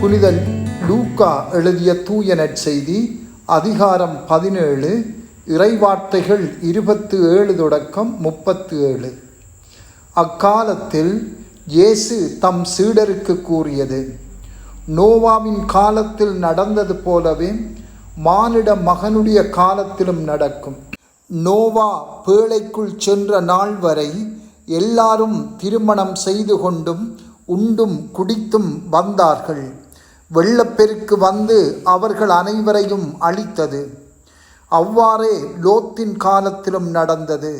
புனித லூக்கா எழுதிய தூய நற்செய்தி அதிகாரம் பதினேழு இறைவார்த்தைகள் இருபத்து ஏழு தொடக்கம் முப்பத்து ஏழு அக்காலத்தில் இயேசு தம் சீடருக்கு கூறியது நோவாவின் காலத்தில் நடந்தது போலவே மானிட மகனுடைய காலத்திலும் நடக்கும். நோவா பேழைக்குள் சென்ற நாள் வரை எல்லாரும் திருமணம் செய்து கொண்டும் உண்டும் குடித்தும் வந்தார்கள். வெள்ளப்பெருக்கு வந்து அவர்கள் அனைவரையும் அழித்தது. அவ்வாறே லோத்தின் காலத்திலும் நடந்தது.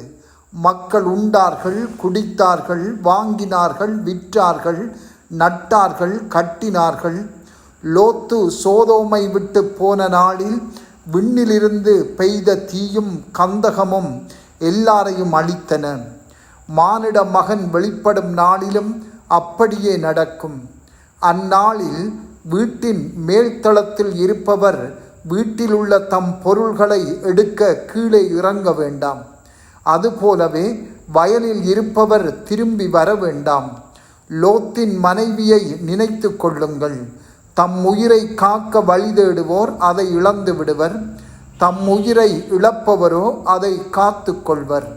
மக்கள் உண்டார்கள் குடித்தார்கள் வாங்கினார்கள் விற்றார்கள் நட்டார்கள் கட்டினார்கள். லோத்து சோதோமை விட்டு போன நாளில் விண்ணிலிருந்து பெய்த தீயும் கந்தகமும் எல்லாரையும் அழித்தன. மானிட மகன் வெளிப்படும் நாளிலும் அப்படியே நடக்கும். அந்நாளில் வீட்டின் மேல்தளத்தில் இருப்பவர் வீட்டில் உள்ள தம் பொருள்களை எடுக்க கீழே இறங்க வேண்டாம். அதுபோலவே வயலில் இருப்பவர் திரும்பி வர வேண்டாம். லோத்தின் மனைவியை நினைத்து கொள்ளுங்கள். தம் உயிரை காக்க வழி தேடுவோர் அதை இழந்து விடுவர். தம் உயிரை இழப்பவரோ அதை காத்து கொள்வர்.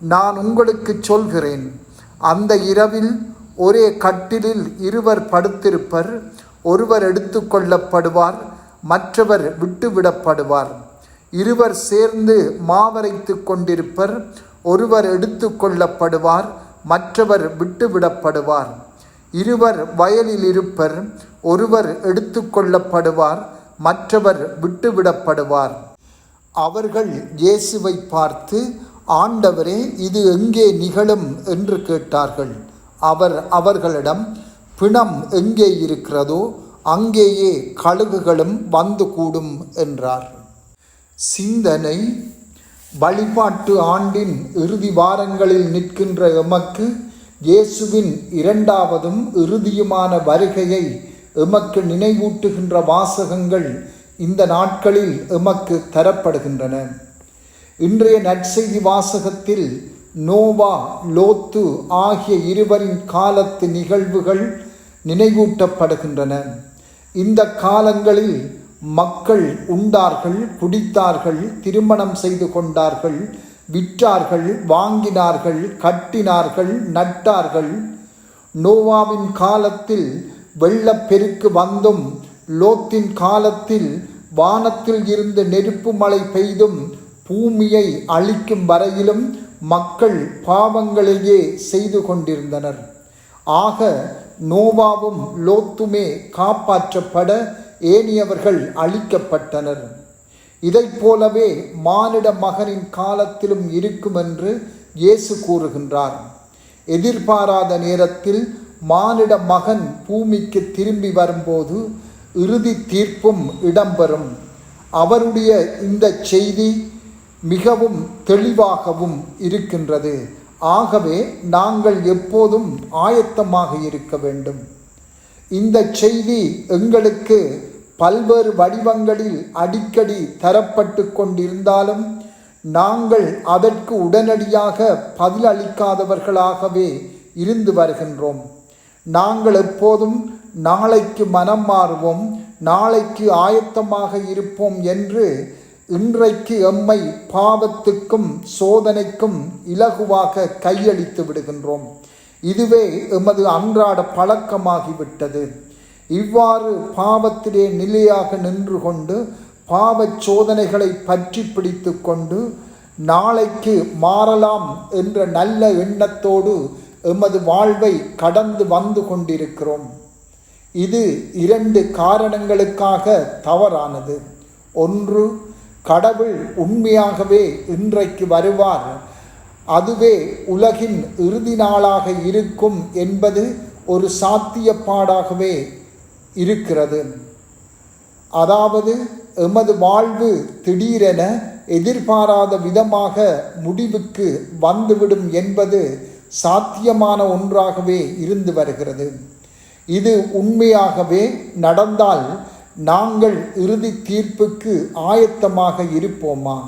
நான் உங்களுக்கு சொல்கிறேன். அந்த இரவில் ஒரே கட்டிலில் இருவர் படுத்திருப்பர். ஒருவர் எடுத்துக்கொள்ளப்படுவார் மற்றவர் விட்டுவிடப்படுவார். இருவர் சேர்ந்து மாவரைத்து கொண்டிருப்பர் ஒருவர் எடுத்துக்கொள்ளப்படுவார் மற்றவர் விட்டுவிடப்படுவார். இருவர் வயலில் இருப்பர் ஒருவர் எடுத்துக்கொள்ளப்படுவார் மற்றவர் விட்டுவிடப்படுவார். அவர்கள் இயேசுவை பார்த்து ஆண்டவரே இது எங்கே நிகழும்? என்று கேட்டார்கள். அவர் அவர்களிடம் பிணம் எங்கே இருக்கிறதோ அங்கேயே கழுகுகளும் வந்து கூடும் என்றார். சிந்தனை வழிபாட்டு ஆண்டின் இறுதி வாரங்களில் நிற்கின்ற எமக்கு இயேசுவின் இரண்டாவதும் இறுதியுமான வருகையை எமக்கு நினைவூட்டுகின்ற வாசகங்கள் இந்த நாட்களில் எமக்கு தரப்படுகின்றன. இன்றைய நற்செய்தி வாசகத்தில் நோவா லோத்து ஆகிய இருவரின் காலத்து நிகழ்வுகள் நினைவூட்டப்படுகின்றன. இந்த காலங்களில் மக்கள் உண்டார்கள் குடித்தார்கள் திருமணம் செய்து கொண்டார்கள் விற்றார்கள் வாங்கினார்கள் கட்டினார்கள் நட்டார்கள். நோவாவின் காலத்தில் வெள்ளப்பெருக்கு வந்தும் லோத்தின் காலத்தில் வானத்தில் இருந்து நெருப்பு மழை பெய்தும் பூமியை அழிக்கும் வரையிலும் மக்கள் பாவங்களையே செய்து கொண்டிருந்தனர். ஆக நோவாவும் லோத்துமே காப்பாற்றப்பட ஏனியவர்கள் அழிக்கப்பட்டனர். இதைப் போலவே மானிட மகனின் காலத்திலும் இருக்கும் என்று இயேசு கூறுகின்றார். எதிர்பாராத நேரத்தில் மானிட மகன் பூமிக்கு திரும்பி வரும்போது இறுதி தீர்ப்பும் இடம்பெறும். அவருடைய இந்த செய்தி மிகவும் தெளிவாகவும் இருக்கின்றது. ஆகவே நாங்கள் எப்போதும் ஆயத்தமாக இருக்க வேண்டும். இந்த செய்தி எங்களுக்கு பல்வேறு வடிவங்களில் அடிக்கடி தரப்பட்டு கொண்டிருந்தாலும் நாங்கள் அதற்கு உடனடியாக பதிலளிக்காதவர்களாகவே இருந்து வருகின்றோம். நாங்கள் எப்போதும் நாளைக்கு மனம் மாறுவோம் நாளைக்கு ஆயத்தமாக இருப்போம் என்று இன்றைக்கு எம்மை பாவத்துக்கும் சோதனைக்கும் இலகுவாக கையளித்து விடுகின்றோம். இதுவே எமது அன்றாட பழக்கமாகிவிட்டது. இவ்வாறு பாவத்திலே நிலையாக நின்று கொண்டு பாவச் சோதனைகளை பற்றி பிடித்து கொண்டு நாளைக்கு மாறலாம் என்ற நல்ல எண்ணத்தோடு எமது வாழ்வை கடந்து வந்து கொண்டிருக்கிறோம். இது இரண்டு காரணங்களுக்காக தவறானது. ஒன்று கடவுள் உண்மையாகவே இன்றைக்கு வருவார். அதுவே உலகின் இறுதி நாளாக இருக்கும் என்பது ஒரு சாத்தியப்பாடாகவே இருக்கிறது. அதாவது எமது வாழ்வு திடீரென எதிர்பாராத விதமாக முடிவுக்கு வந்துவிடும் என்பது சாத்தியமான ஒன்றாகவே இருந்து வருகிறது. இது உண்மையாகவே நடந்தால் நாங்கள் இறுதி தீர்ப்புக்கு ஆயத்தமாக இருப்போமா?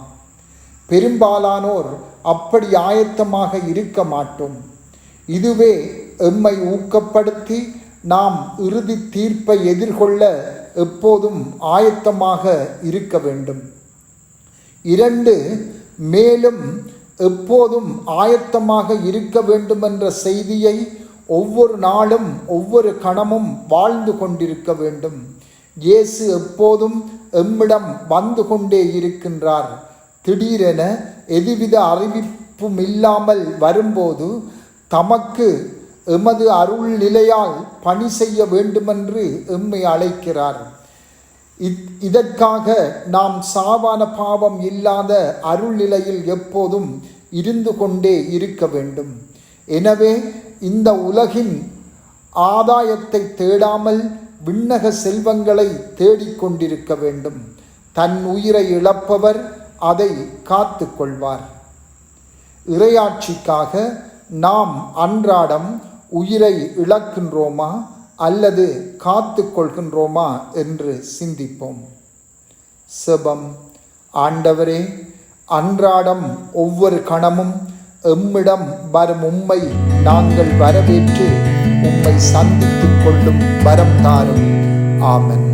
பெரும்பாலானோர் அப்படி ஆயத்தமாக இருக்க மாட்டோம். இதுவே எம்மை ஊக்கப்படுத்தி நாம் இறுதி தீர்ப்பை எதிர்கொள்ள எப்போதும் ஆயத்தமாக இருக்க வேண்டும். இரண்டு மேலும் எப்போதும் ஆயத்தமாக இருக்க வேண்டும் என்ற செய்தியை ஒவ்வொரு நாளும் ஒவ்வொரு கணமும் வாழ்ந்து கொண்டிருக்க வேண்டும். இயேசு எப்போதும் எம்மிடம் வந்து கொண்டே இருக்கின்றார். திடீரென எதுவித அறிவிப்பும் இல்லாமல் வரும்போது தமக்கு எமது அருள் நிலையால் பணி செய்ய வேண்டுமென்று எம்மை அழைக்கிறார். இத் இதற்காக நாம் சாவான பாவம் இல்லாத அருள் நிலையில் எப்போதும் இருந்து கொண்டே இருக்க வேண்டும். எனவே இந்த உலகின் ஆதாயத்தை தேடாமல் விண்ணக செல்வங்களை தேடிக்கொண்டிருக்க வேண்டும். தன் உயிரை இழப்பவர் அதை காத்து கொள்வார். இறையாட்சிக்காக நாம் அன்றாடம் உயிரை இழக்கின்றோமா அல்லது காத்து கொள்கின்றோமா என்று சிந்திப்போம். செபம் ஆண்டவரே அன்றாடம் ஒவ்வொரு கணமும் எம்மிடம் வரும் உம்மை நாங்கள் வரவேற்று உம்மை சந்தித்துக் கொள்ளும் வரம் தாரும். ஆமன்.